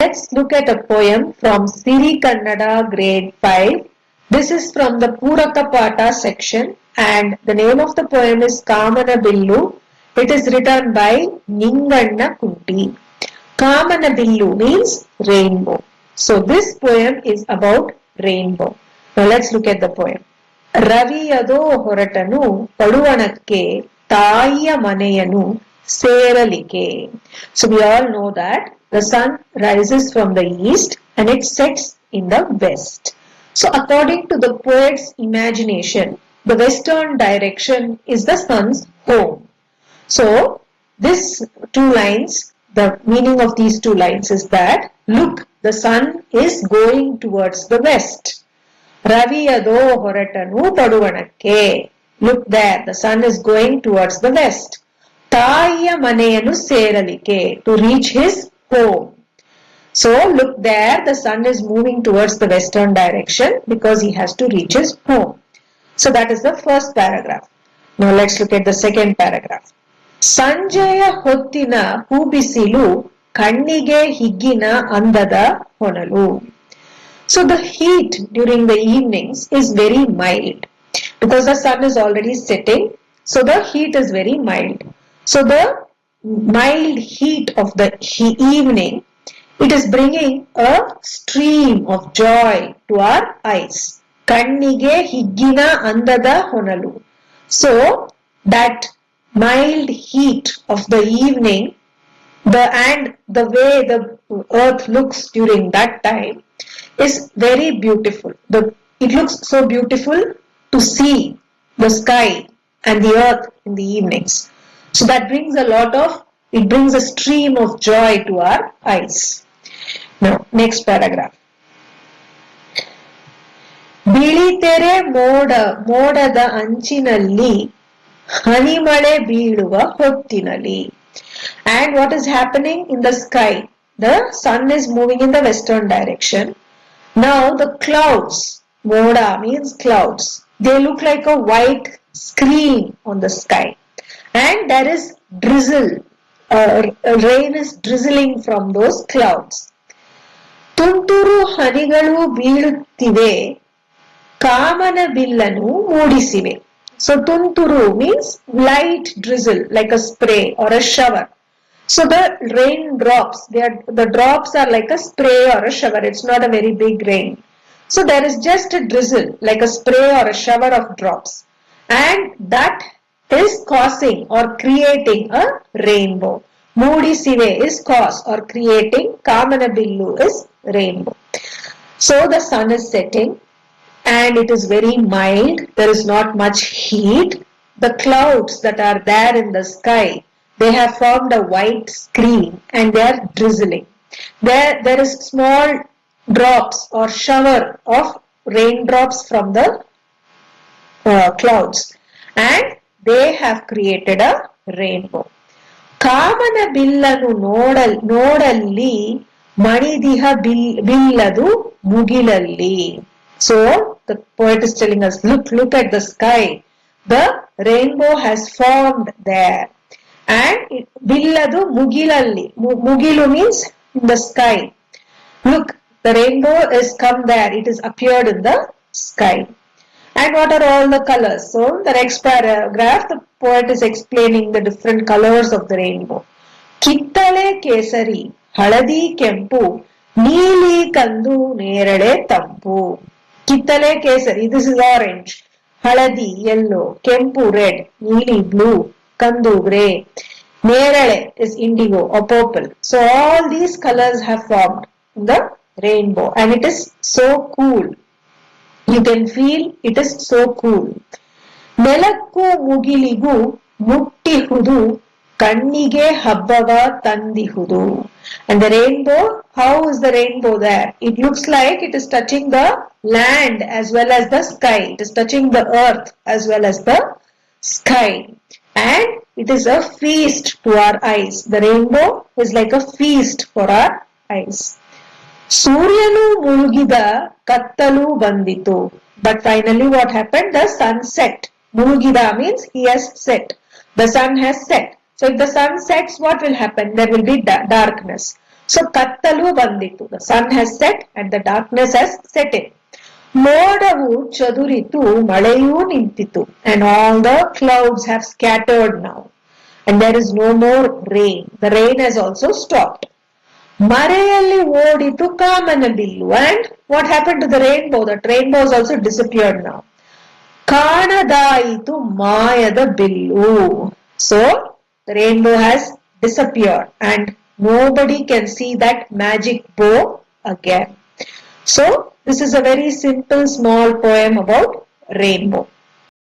Let's look at a poem from Siri Kannada grade 5. This is from the Puraka Pata section and the name of the poem is Kamana Billu. It is written by Ninganna Kunti. Kamana Billu means rainbow. So this poem is about rainbow. Now let's look at the poem. ರವಿಯದೋ ಹೊರಟನು ಪಡುವಣಕ್ಕೆ ತಾಯಿಯ ಮನೆಯನು ಸೇರಲಿಕ್ಕೆ so we all know that the sun rises from the east and it sets in the west. So according to the poet's imagination, the western direction is the sun's home. So this two lines, the meaning of these two lines is that look, the sun is going towards the west. ರವಿಯದೋ ಹೊರಟನು ಪಡುವಣಕ್ಕೆ look there the sun is going towards the West ತಾಯಿಯ ಮನೆಯನ್ನು ಸೇರಲಿಕ್ಕೆ to reach his home so look there the sun is moving towards the western direction because he has to reach his home so that is the first paragraph no let's look at the second paragraph ಸಂಜೆಯ ಹೊತ್ತಿನ ಹೂಬಿಸಿಲು ಕಣ್ಣಿಗೆ ಹಿಗ್ಗಿನ ಅಂದದ ಹೊನಲು So the heat during the evenings is very mild because the sun is already setting. So the heat is very mild. So the mild heat of the evening, it is bringing a stream of joy to our eyes. Kannige higgina andada honalu. So that mild heat of the evening, the and the way the earth looks during that time is very beautiful. The, it looks so beautiful to see the sky and the earth in the evenings. So that brings a lot of, it brings a stream of joy to our eyes. Now, next paragraph. ಬಿಳಿತೆರೆ ಮೋಡ ಮೋಡದ ಅಂಚಿನಲ್ಲಿ ಹನಿಮಳೆ ಬೀಳುವ ಹೊತ್ತಿನಲ್ಲಿ and what is happening in the sky the sun is moving in the western direction now the clouds, moda means clouds, they look like a white screen on the sky. And there is drizzle, uh, rain is drizzling from those clouds. ತುಂತುರು ಹನಿಗಳು ಬೀಳುತ್ತಿವೆ ಕಾಮನ ಬಿಲ್ಲನು ಮೂಡಿಸಿವೆ so ತುಂತುರು means light ಡ್ರಿzzle like a spray or a shower so the rain drops, they are, the drops are like a spray or a shower. It's not a very big rain. So there is just a drizzle, like a spray or a shower of drops. is causing or creating a rainbow. Moody Sive is cause or creating. Kamanabillu is rainbow. So the sun is setting and it is very mild. There is not much heat. The clouds that are there in the sky they have formed a white screen and they are drizzling. There, there is small drops or shower of raindrops from the uh, clouds and they have created a rainbow. Kamana ಬಿಲ್ಲನು nodal ನೋಡಲ್ಲಿ ಮಣಿದಿಹ bill ಬಿಲ್ಲದು ಮುಗಿಲಲ್ಲಿ so the poet is telling us look look at the sky the rainbow has formed there and it, billadu mugilalli Mu- mugilu means in the sky look the rainbow is come there it is appeared in the sky and what are all the colors so the next paragraph the poet is explaining the different colors of the rainbow ಕಿತ್ತಳೆ ಕೇಸರಿ ಹಳದಿ ಕೆಂಪು ನೀಲಿ ಕಂದು ನೇರಳೆ ತಂಪು ಕಿತ್ತಳೆ ಕೇಸರಿ this is orange ಹಳದಿ yellow ಕೆಂಪು red ನೀಲಿ blue kandu grey nerale is indigo or purple so all these colors have formed the rainbow and it is so cool you can feel it is so cool ನೆಲಕ್ಕೂ ಮುಗಿಲಿಗೂ ಮುಟ್ಟಿಹುದು ಕಣ್ಣಿಗೆ ಹಬ್ಬವ ತಂದಿಹುದು and the rainbow how is the rainbow there it looks like it is touching the land as well as the sky it is touching the earth as well as the sky and it is a feast to our eyes. The rainbow is like a feast for our eyes. ಸೂರ್ಯನು ಮುಳುಗಿದ ಕತ್ತಲು ಬಂದಿತು but finally what happen the sun set ಮುಳುಗಿದ means he ಹಸ್ set the sun has set so if the sun sets what will happen there will be darkness so ಕತ್ತಲು ಬಂದಿತು the sun has set and the darkness has set in ಮೋಡವು ಚದುರಿತು ಮಳೆಯೂ ನಿಂತಿತು and all the clouds have scattered now and there is no more rain the rain has also stopped ಮರೆಯಲ್ಲಿ ಓಡಿತು Kamana bill and what happen to the rainbow that rainbow is also disappeared now ಕಾಣದಾಯಿತು ಮಾಯದ bill so the rainbow has disappeared and nobody can see that magic bow again. So this is a very simple small poem about rainbow.